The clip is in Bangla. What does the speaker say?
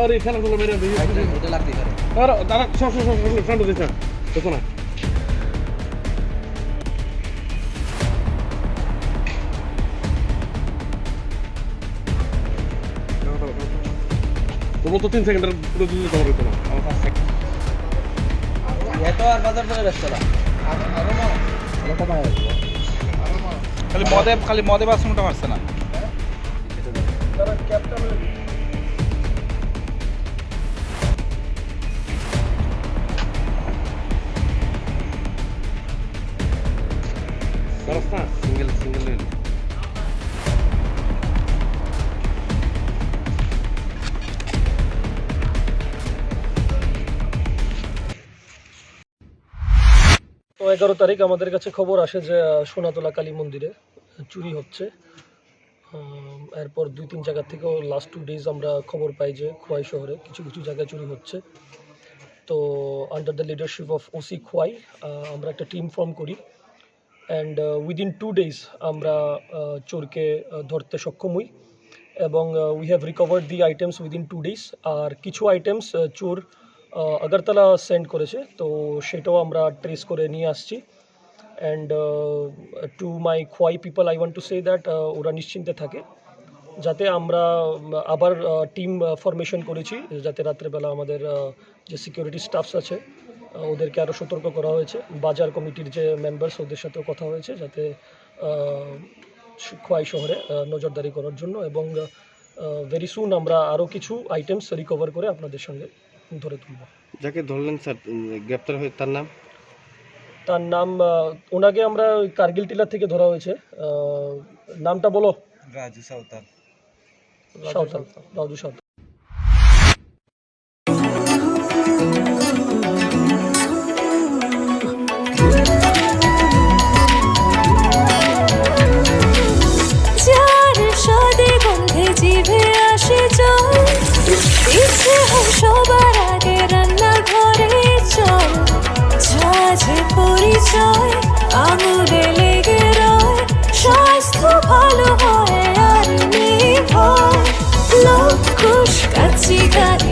আরে খেলাধুলা মেরে দেখি ওটা লাগতে পারে আরে দাঁড়া সব সব সব দেখো না তোমার তো তিন সেকেন্ডের পুরো দিলে তোমার হইতো না আমার পাঁচ সেকেন্ড এত আর বাজার করে ব্যস্ত না খালি মদে খালি মদে বাথরুমটা মারছে না তো এগারো তারিখ আমাদের কাছে খবর আসে যে সোনাতলা কালী মন্দিরে চুরি হচ্ছে। এরপর দুই, তিন জায়গা থেকেও লাস্ট টু ডেজ আমরা খবর পাই যে, খোয়াই শহরে কিছু কিছু জায়গায় চুরি হচ্ছে। তো under the leadership of OC Khowai আমরা একটা টিম ফর্ম করি। অ্যান্ড উইদিন টু ডেজ আমরা চোরকে ধরতে সক্ষম হই। এবং we have recovered the items within two days আর কিছু আইটেমস চোর আহ, আগরতলা সেন্ড করেছে। তো সেটাও আমরা ট্রেস করে নিয়ে আসছি। And to my Khowai people I want to say that ওরা নিশ্চিন্তে থাকে। যাতে আমরা আবার টিম ফরমেশন করেছি। যাতে রাত্রেবেলা আমাদের যে সিকিউরিটি স্টাফস আছে ওদেরকে আরও সতর্ক করা হয়েছে। বাজার কমিটির যে মেম্বার্স ওদের সাথেও কথা হয়েছে যাতে খোয়াই শহরে নজরদারি করার জন্য এবং ভেরি সুন আমরা আরও কিছু আইটেমস রিকভার করে আপনাদের সঙ্গে ধরে তুলব। যাকে ধরলেন স্যার গ্রেপ্তার হয়ে তার নাম? তার নাম ওনাকে আমরা ওই কার্গিল টিলার থেকে ধরা হয়েছে। নামটা বলো। রাজু সাউতাল সাঁওতাল রাজু সাঁওতাল। সবার আগে রান্না ঘরে চল। ঝাঝে পরিচয়, আঙুলে লেগে রয়। স্বাস্থ্য ভালো হয় আর নেই ভয়। লকুশ কাছি গাড়ি